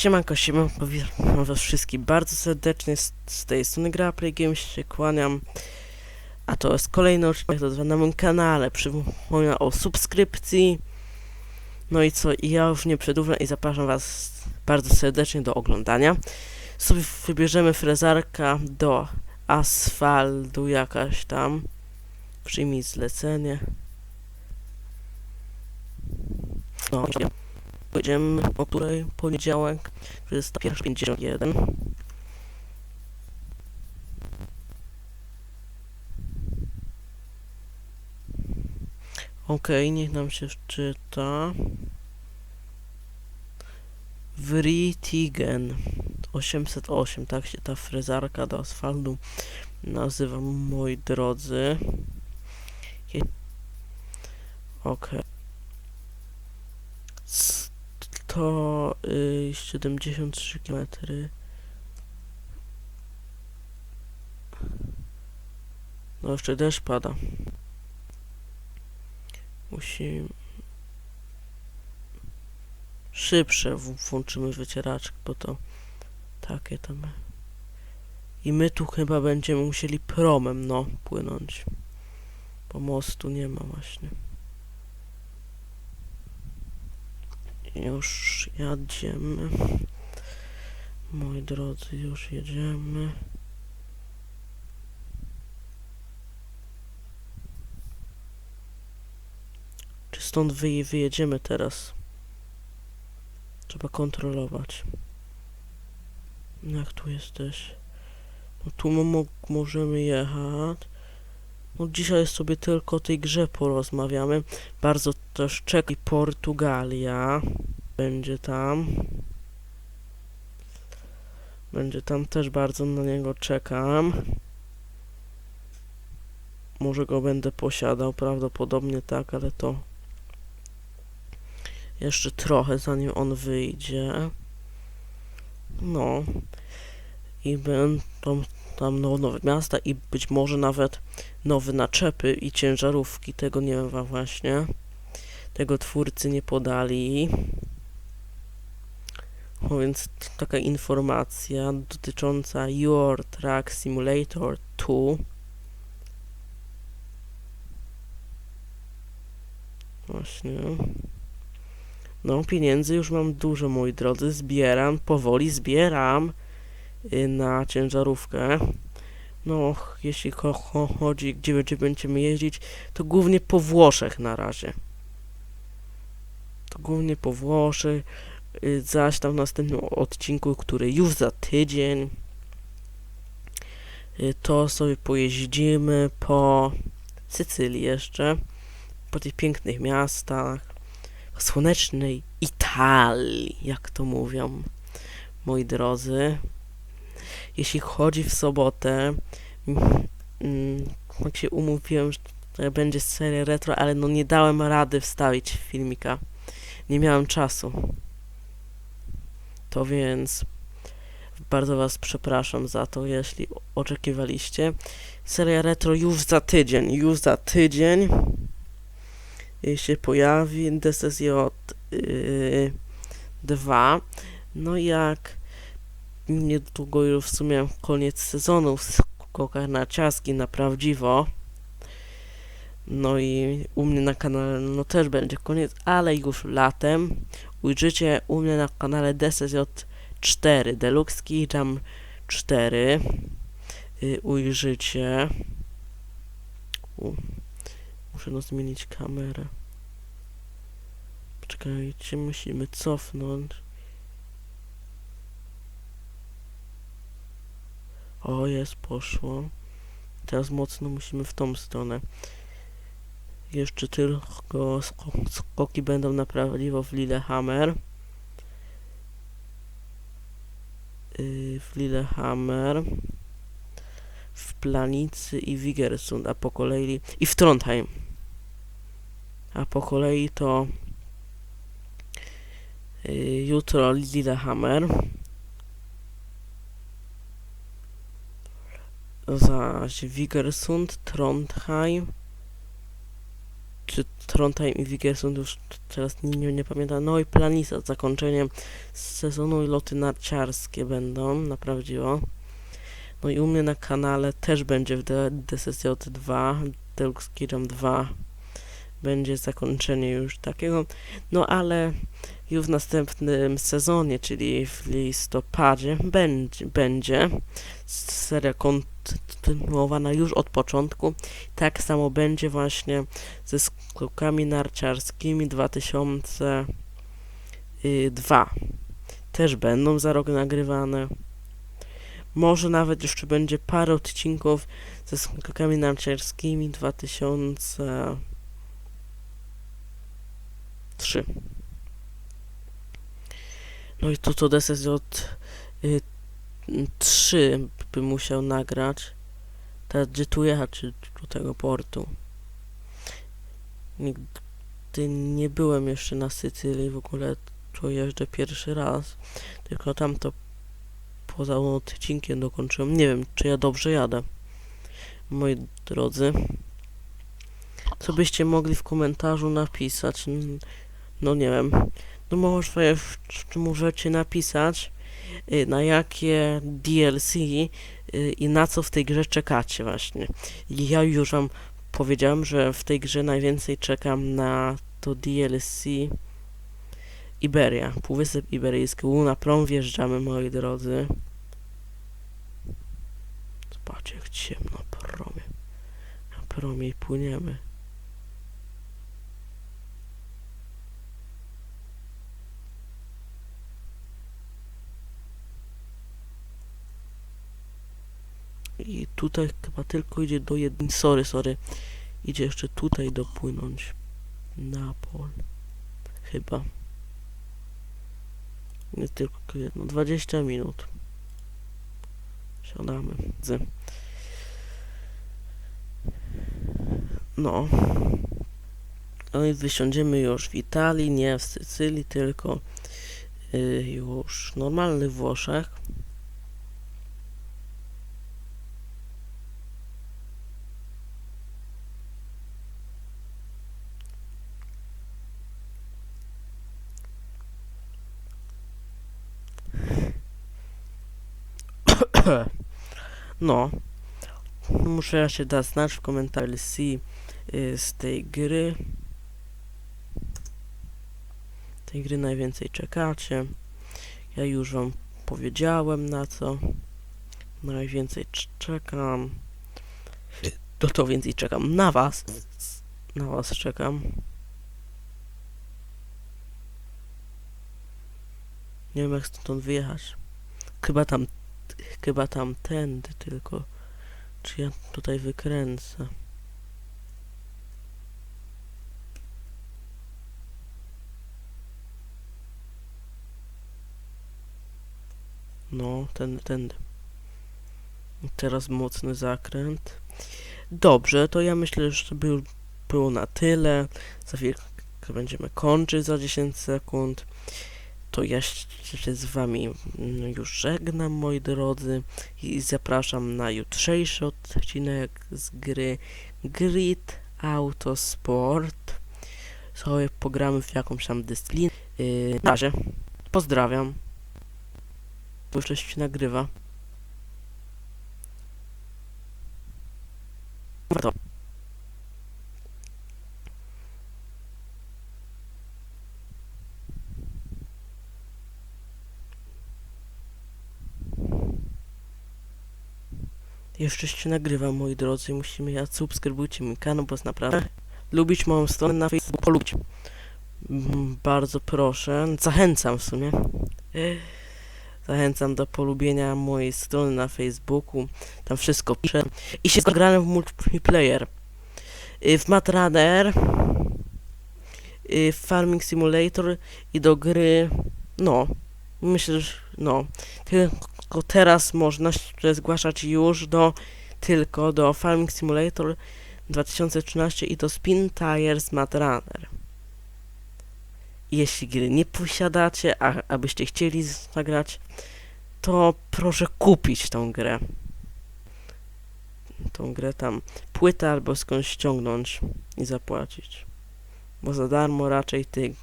Siemanko, siemanko, witam was wszystkich bardzo serdecznie, z, z tej strony gra Play Games się kłaniam. A to jest kolejny odcinek na moim kanale, przypominam o subskrypcji. No i co, i ja już nie przedłużam i zapraszam was bardzo serdecznie do oglądania. Sobie wybierzemy frezarka do asfaltu jakaś tam. Przyjmij zlecenie. No, Będziemy o której poniedziałek 21.51 Okej, niech nam się wczyta Vritigen 808, tak się ta frezarka do asfaltu nazywa, moi drodzy. Okej. S- To y, 73 km. No jeszcze deszcz pada. Musimy szybsze włączymy wycieraczkę, bo to takie tam. I my tu chyba będziemy musieli promem, no, płynąć. Bo mostu nie ma właśnie. Już jedziemy. Moi drodzy, już jedziemy. Czy stąd wyje, wyjedziemy teraz? Trzeba kontrolować. Jak tu jesteś? No tu mo mo- możemy jechać. No dzisiaj sobie tylko o tej grze porozmawiamy. Bardzo też czeka Portugalia. Będzie tam. Będzie tam też bardzo na niego czekam. Może go będę posiadał, prawdopodobnie tak, ale to jeszcze trochę zanim on wyjdzie. No. I będą tam no, nowe miasta i być może nawet nowe naczepy i ciężarówki. Tego nie wiem właśnie. Tego twórcy nie podali. Więc taka informacja dotycząca Your Truck Simulator 2. Właśnie. No, pieniędzy już mam dużo, moi drodzy. Zbieram, powoli zbieram na ciężarówkę. No, jeśli cho cho chodzi, gdzie, gdzie będziemy jeździć, to głównie po Włoszech na razie. To głównie po Włoszech, y, zaś tam w następnym odcinku, który już za tydzień, y, to sobie pojeździmy po Sycylii jeszcze, po tych pięknych miastach, słonecznej Italii, jak to mówią moi drodzy. Jeśli chodzi w sobotę, mm, jak się umówiłem, że będzie seria retro, ale no nie dałem rady wstawić filmika. Nie miałem czasu. To więc bardzo Was przepraszam za to, jeśli oczekiwaliście. Seria retro już za tydzień, już za tydzień y, się pojawi DSJ yy, 2. No i jak niedługo już w sumie koniec sezonu w skokach narciarskich na prawdziwo. No i u mnie na kanale no też będzie koniec, ale już latem ujrzycie u mnie na kanale DSJ 4 Deluxe Jam 4 y, ujrzycie u, muszę no zmienić kamerę Poczekajcie, musimy cofnąć. O, jest, poszło. Teraz mocno musimy w tą stronę. Jeszcze tylko sko skoki będą naprawdę w Lillehammer. Yy, w Lillehammer. W Planicy i Wigersund, a po kolei... i w Trondheim. A po kolei to Y, jutro Lillehammer. Zaś Wigersund, Trondheim czy Trondheim i Vigersund już teraz nie, nie, pamiętam. No i Planisa z zakończeniem sezonu i loty narciarskie będą, naprawdę. No i u mnie na kanale też będzie w DSSJ 2, Deluxe Kingdom 2 będzie zakończenie już takiego, no ale już w następnym sezonie, czyli w listopadzie, będzie, będzie seria kontynuowana już od początku. Tak samo będzie właśnie ze skokami narciarskimi 2002. Też będą za rok nagrywane. Może nawet jeszcze będzie parę odcinków ze skokami narciarskimi 2003. No i tu to DSJ y, 3 by musiał nagrać. Teraz gdzie tu jechać czy do tego portu? Nigdy nie byłem jeszcze na Sycylii, w ogóle tu jeżdżę pierwszy raz. Tylko tam to poza odcinkiem dokończyłem. Nie wiem, czy ja dobrze jadę. Moi drodzy. Co byście mogli w komentarzu napisać? No nie wiem. No może jeszcze możecie napisać, y, na jakie DLC y, i na co w tej grze czekacie właśnie. Ja już wam powiedziałem, że w tej grze najwięcej czekam na to DLC Iberia, Półwysep Iberyjski, Luna Prom wjeżdżamy, moi drodzy. Zobaczcie, jak ciemno na promie. Na promie płyniemy. I tutaj chyba tylko idzie do jednej. Sorry, sorry. Idzie jeszcze tutaj dopłynąć. Napol. Chyba. Nie tylko jedno. 20 minut. Siadamy. Z. No. No i wysiądziemy już w Italii, nie w Sycylii, tylko y, już w normalnych Włoszech. No. Muszę się dać znać w komentarzu DLC y, z tej gry. Tej gry najwięcej czekacie. Ja już wam powiedziałem na co najwięcej cz- czekam. No to więcej czekam na was. Na was czekam. Nie wiem jak stąd wyjechać. Chyba tam chyba tamtędy tylko. Czy ja tutaj wykręcę? No, tędy, tędy. Teraz mocny zakręt. Dobrze, to ja myślę, że to by już było na tyle. Za chwilkę będziemy kończyć za 10 sekund. To ja się z wami mm, już żegnam, moi drodzy, i zapraszam na jutrzejszy odcinek z gry Grid Autosport. Sobie pogramy w jakąś tam dyscyplinę. Yy, na razie, pozdrawiam. Bo się nagrywa. To. Jeszcze się nagrywa, moi drodzy. Musimy ja subskrybujcie mój kanał, bo jest naprawdę lubić moją stronę na Facebooku. Mm, Bardzo proszę. Zachęcam w sumie. Zachęcam do polubienia mojej strony na Facebooku. Tam wszystko piszę. I się zagrałem w multiplayer. Y, W Matrader. y, W Farming Simulator i do gry. No. Myślę, że no. Tylko teraz można się zgłaszać już do tylko do Farming Simulator 2013 i do Spin Tires Mat Runner. Jeśli gry nie posiadacie, a abyście chcieli zagrać, to proszę kupić tą grę. Tą grę tam płytę albo skądś ściągnąć i zapłacić. bo za darmo raczej ty